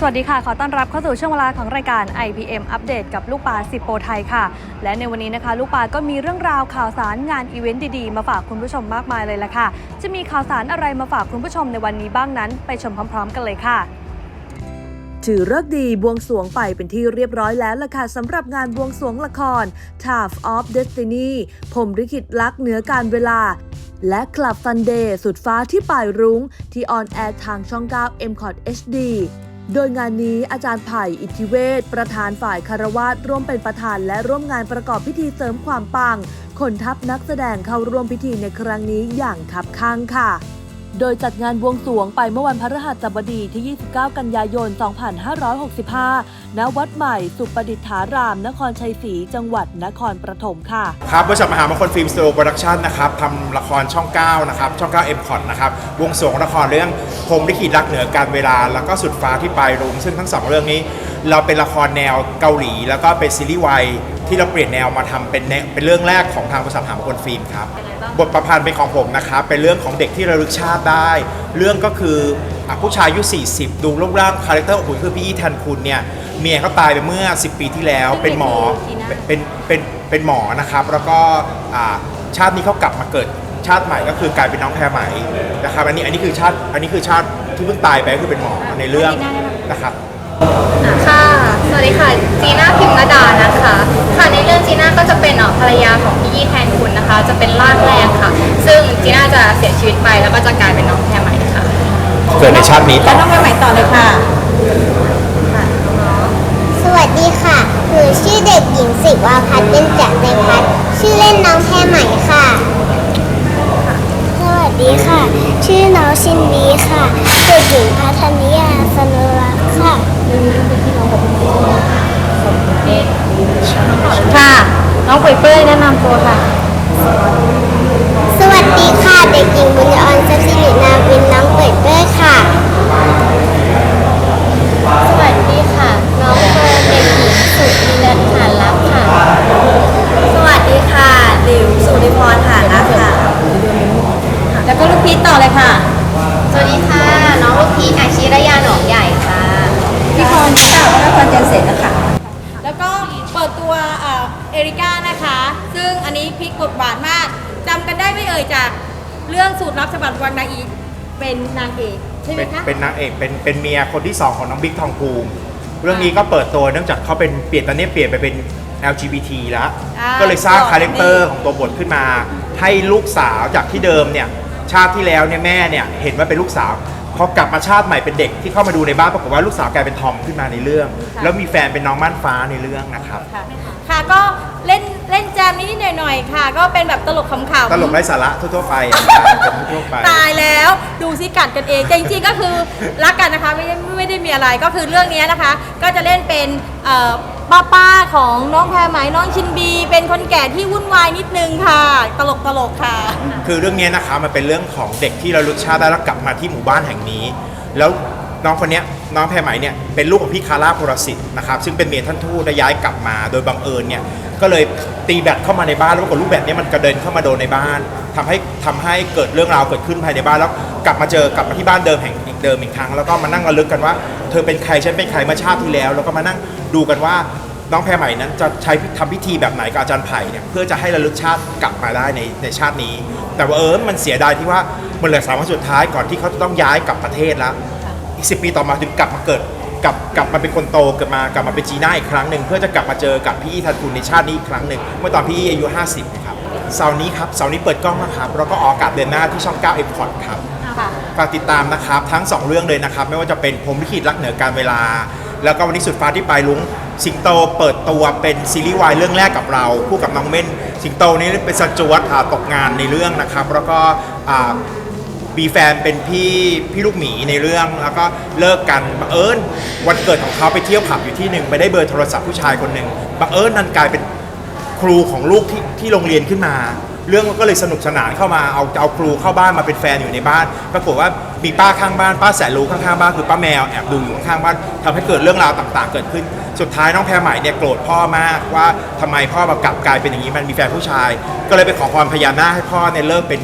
สวัสดีค่ะ ขอต้อนรับเข้าสู่ช่วงเวลาของรายการ IPM อัปเดตกับลูกปลาสิบโปรไทยค่ะ และในวันนี้นะคะ ลูกปลาก็มีเรื่องราวข่าวสารงานอีเวนต์ดีๆ มาฝากคุณผู้ชมมากมายเลยละค่ะ จะมีข่าวสารอะไรมาฝากคุณผู้ชมในวันนี้บ้างนั้น ไปชมพร้อม ๆ กันเลยค่ะถือเลิกดีบวงสวงไปเป็นที่เรียบร้อยแล้วล่ะค่ะสำหรับงานบวงสวงละคร t a f of Destiny ผมริขิตรักเหนือการเวลา และคลับฟันเดย์สุดฟ้าที่ป่ายรุง้ง ที่ออนแอร์ทางช่อง 9 m c o t HD โดยงานนี้อาจารย์ไผ่อิทธิเวศประธานฝ่ายคารวาสร่วมเป็นประธานและร่วมงานประกอบพิธีเสริมความปัง คนทัพนักแสดงเข้าร่วมพิธีในครั้งนี้อย่างคับข้างค่ะ โดยจัดงานบวงสรวงไปเมื่อวันพฤหัสบดีที่ 29 กันยายน 2565 ณวัดใหม่ สุประดิษฐาราม นครชัยศรีจังหวัดนครปฐมค่ะ ครับบริษัทมหามงคลฟิล์มสตูดิโอโปรดักชันนะครับทำละครช่อง 9 นะครับ ช่อง9 m c o t นะครับวงสวงละครเรื่องพรมลิขิตรักเหนือการเวลา แล้วก็สุดฟ้าที่ปลายรุ้งซึ่งทั้งสองเรื่องนี้ เราเป็นละครแนวเกาหลี แล้วก็เป็นซีรีส์วายที่เราเปลี่ยนแนวมาทำเป็นแนวเป็นเรื่องแรกของทางบริษัทมหามงคลฟิล์มครับบทประพันธ์เป็นของผมนะครับเป็นเรื่องของเด็กที่ระลึกชาติได้ เรื่องก็คือ อะผู้ชายอายุ 40 ดูรูปร่างคาแรคเตอร์ของคุณคือพี่อีแทนคุณเนี่ยเมียเขาตายไปเมื่อ 10 ปีที่แล้วเป็นหมอเป็นเป็นเป็นหมอนะครับ แล้วก็อ่าชาตินี้เขากลับมาเกิดชาติใหม่ก็คือกลายเป็นน้องแพรไหมนะครับอันนี้อันนี้คือชาติอันนี้คือชาติที่เพิ่งตายไปก็คือเป็นหมอในเรื่องนะครับ ค่ะ สวัสดีค่ะ จีน่าพิมรดานะคะ ค่ะ ในเรื่องจีน่าก็จะเป็นเอ่อภรรยาของพี่ยี่แทนคุณนะคะ จะเป็นร่างแรกค่ะ ซึ่งจีน่าจะเสียชีวิตไปแล้วก็จะกลายเป็นน้องแพรใหม่ค่ะ เกิดในชาตินี้ต่อน้องแม่ใหม่ต่อเลยค่ะ สวัสดีค่ะ หนูชื่อเด็กหญิงสิวาพัฒน์เป็นจักรในพัฒน์ชื่อเล่นน้องแพรใหม่ค่ะ สวัสดีค่ะ ชื่อน้องชินบีค่ะ เด็กหญิงพัฒนิยาสนุรักษ์ค่ะ ค่ะ น้องปุยเป้ยแนะนำตัวค่ะ สวัสดีค่ะ เด็กหญิงบุญออนทรัพย์สิรินาวินน้องเปิดเป้ยค่ะ สวัสดีค่ะ น้องเฟิร์นเด็กหญิงสุริรัตน์หานรักค่ะ สวัสดีค่ะหลิวสุริพรหานรักค่ะ แล้วก็ลูกพีชต่อเลยค่ะ สวัสดีค่ะ น้องลูกพีชอาชีรยาหนองใหญ่ค่ะ พี่คอนค่ะวรพรเจนเสร็จนะคะ แล้วก็เปิดตัวเอ่อเอริก้านะคะ ซึ่งอันนี้พลิกบทบาทมากจำกันได้ไม่เอ่ยจากเรื่องสูตรลับฉบับวังนางอีเป็นนางเอกใช่ไหมเป็นคะ เป็นนางเอกเป็นเป็นเมียคนที่สองของน้องบิ๊กทองภูมิเรื่องนี้ก็เปิดตัวเนื่องจากเขาเป็นเปลี่ยนตอนนี้เปลี่ยนไปเป็น LGBT แล้ว อ่าก็เลยสร้างก่อนคาแรคเตอร์นี่ของตัวบทขึ้นมา ให้ลูกสาวจากที่เดิมเนี่ยชาติที่แล้วเนี่ยแม่เนี่ยเห็นว่าเป็นลูกสาวพอกลับมาชาติใหม่เป็นเด็กที่เข้ามาดูในบ้านปรากฏว่าลูกสาวกลายเป็นทอมขึ้นมาในเรื่องแล้วมีแฟนเป็นน้องม่านฟ้าในเรื่องนะครับ ค่ะค่ะ ก็เล่นเล่นแจมนิดๆหน่อยๆค่ะ ก็เป็นแบบตลกขำๆ ตลกไร้สาระทั่วๆไปเป็นทั่วๆไป ตายแล้วดูซิกัดกันเองแต่จริงๆก็คือรักกันนะคะไม่ได้ไม่ได้มีอะไรก็คือเรื่องนี้นะคะ ก็จะเล่นเป็นเอ่อป้าป้าของน้องแพรไหมน้องชินบี เป็นคนแก่ที่วุ่นวายนิดนึงค่ะ ตลกตลกๆค่ะ คือเรื่องนี้นะคะมันเป็นเรื่องของเด็กที่เราลึกชาติได้แล้วกลับมาที่หมู่บ้านแห่งนี้ แล้ว น้องคนนี้น้องแพรไหมเนี่ยเป็นลูกของพี่คาร่าโพรสิทธ์นะครับซึ่งเป็นเมียท่านทูตและย้ายกลับมา โดยบังเอิญเนี่ยก็เลยตีแบตเข้ามาในบ้านแล้วปรากฏลูกแบตเนี่ยมันกระเด็นเข้ามาโดนในบ้านทำให้ทำให้เกิดเรื่องราวเกิดขึ้นภายในบ้านแล้วกลับมาเจอกลับมาที่บ้านเดิมแห่งอีกเดิมอีกครั้งแล้วก็มานั่งระลึกกันว่าเธอเป็นใครฉันเป็นใครเมื่อชาติที่แล้ว แล้วก็มานั่งดูกันว่าน้องแพรใหม่นั้นจะใช้ทำพิธีแบบไหนกับอาจารย์ไผ่เนี่ยเพื่อจะให้ระลึกชาติกลับมาได้ในในชาตินี้ แต่ว่าเออมันเสียดายที่ว่ามันเหลือสามวันสุดท้ายก่อนที่เขาจะต้องย้ายกลับประเทศแล้ว อีกสิปีต่อมาถึงกลับมาเกิดกลับกลับมาเป็นคนโตเกิดมากลับมาเป็นจีน่าอีกครั้งหนึ่งเพื่อจะกลับมาเจอกับพี่อีทันคุณในชาตินี้อีกครั้งหนึ่งเมื่อตอนพี่อีอายุ 50นะครับเสาร์นี้ครับเสาร์นี้เปิดกล้องนะครับแล้วก็ออกอากาศเดือนหน้าที่ช่อง9 m p o t ครับฝากติดตามนะครับทั้ง 2 เรื่องเลยนะครับ ไม่ว่าจะเป็นพรหมลิขิตรักเหนือการเวลา แล้วก็วันนี้สุดฟ้าที่ปลายลุงสิงโตเปิดตัวเป็นซีรีส์วายเรื่องแรกกับเราคู่กับน้องเม่น สิงโตนี่เป็นสจวตอ่าตกงานในเรื่องนะครับ แล้วก็อ่า มีแฟนเป็นพี่พี่ลูกหมีในเรื่องแล้วก็เลิกกันบังเอิญวันเกิดของเขาไปเที่ยวผับอยู่ที่หนึ่งไปได้เบอร์โทรศัพท์ผู้ชายคนหนึ่งบังเอิญนั่นกลายเป็นครูของลูกที่ที่โรงเรียนขึ้นมา เรื่องก็เลยสนุกสนานเข้ามาเอาเอาครูเข้าบ้านมาเป็นแฟนอยู่ในบ้านปรากฏว่ามีป้าข้างบ้านป้าแสนรู้ข้างๆบ้านคือป้าแมวแอบดูอยู่ข้างๆบ้านทำให้เกิดเรื่องราวต่างๆ เกิดขึ้น สุดท้ายน้องแพรใหม่เนี่ยโกรธพ่อมากว่าทำไมพ่อมากลับกลายเป็นอย่างนี้มันมีแฟนผู้ชาย ก็เลยไปขอพรพญานาให้พ่อเนี่ยเลิกเป็น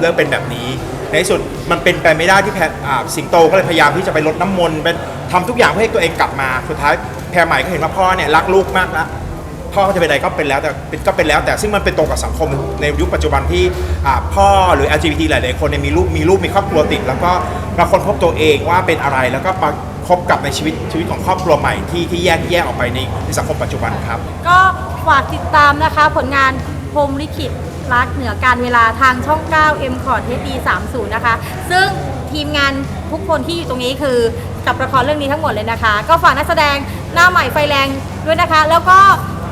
เลิกเป็นแบบนี้ ในที่สุดมันเป็นไปไม่ได้ที่แพรอ่าสิงโตก็เลยพยายามที่จะไปลดน้ำมนต์เป็นทำทุกอย่างเพื่อให้ตัวเองกลับมา สุดท้ายแพรใหม่ก็เห็นว่าพ่อเนี่ยรักลูกมากล้วพ่อเขาจะเป็นอะไรก็เป็นแล้วแต่เป็นก็เป็นแล้ว แต่ซึ่งมันเป็นตรงกับสังคมในยุคปัจจุบันที่อ่าพ่อหรือ LGBT หลายๆคนเนี่ยมีลูกมีลูกมีครอบครัวติด แล้วก็มาค้นพบตัวเองว่าเป็นอะไรแล้วก็มาคบกับในชีวิตชีวิตของครอบครัวใหม่ที่ที่แยกแยกออกไปในในสังคมปัจจุบันครับ ก็ฝากติดตามนะคะผลงานพรหมลิขิต รักเหนือการเวลาทางช่อง 9 M c o r d HD 30 นะคะ ซึ่งทีมงานทุกคนที่อยู่ตรงนี้คือกับละครเรื่องนี้ทั้งหมดเลยนะคะ ก็ฝากนักแสดงหน้าใหม่ไฟแรงด้วยนะคะ แล้วก็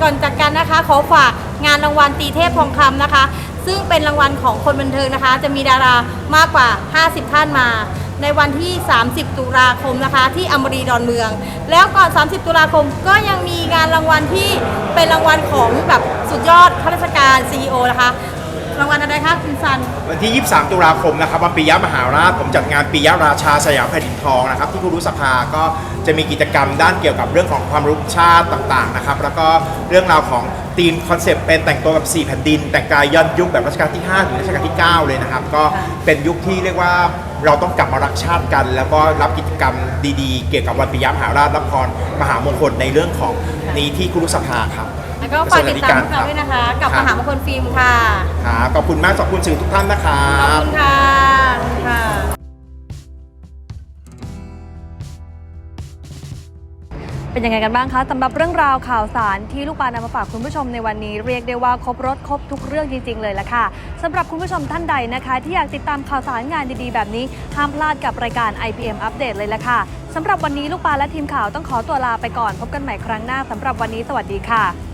ก่อนจากกันนะคะ ขอฝากงานรางวัลตีเทพทองคำนะคะ ซึ่งเป็นรางวัลของคนบันเทิงนะคะ จะมีดารามากกว่า 50 ท่านมา ในวันที่ 30 ตุลาคมนะคะ ที่อมรีดอนเมือง แล้วก่อน 30 ตุลาคมก็ยังมีงานรางวัลที่เป็นรางวัลของแบบสุดยอดข้าราชการ CEO นะคะรางวัลอะไรคะคุณซัน วันที่ 23 ตุลาคมนะครับวันปิยมหาราชผมจัดงานปิยราชาสยามแผ่นดินทองนะครับที่ครูรุสภาก็จะมีกิจกรรมด้านเกี่ยวกับเรื่องของความรู้ชาติต่างๆนะครับแล้วก็เรื่องราวของธีมคอนเซปต์เป็นแต่งตัวแบบ 4 แผ่นดิน แต่งกายย้อนยุคแบบรัชกาลที่ 5 ถึงรัชกาลที่ 9 เลยนะครับ ก็เป็นยุคที่เรียกว่า เราต้องกลับมารักชาติกัน แล้วก็รับกิจกรรมดีๆ เกี่ยวกับวันปิยมหาราชละครมหามงคลในเรื่องของนี้ที่ครูรุสภาครับ แล้วก็ฝากติดตามพวกเราด้วยนะคะ กับมหามงคลฟิล์มค่ะครับขอบคุณมากขอบคุณสื่อทุกท่านนะครัขอบบคุณค่ะขอบคุณค่ะ เป็นยังไงกันบ้างคะสำหรับเรื่องราวข่าวสารที่ลูกปานำมาฝากคุณผู้ชมในวันนี้ เรียกได้ว่าครบรถครบทุกเรื่องจริงๆเลยละค่ะสำหรับคุณผู้ชมท่านใดนะคะ ที่อยากติดตามข่าวสารงานดีๆ แบบนี้ ห้ามพลาดกับรายการ IPM อัปเดตเลยละค่ะสำหรับวันนี้ลูกปานและทีมข่าวต้องขอตัวลาไปก่อน พบกันใหม่ครั้งหน้าสำหรับวันนี้สวัสดีค่ะ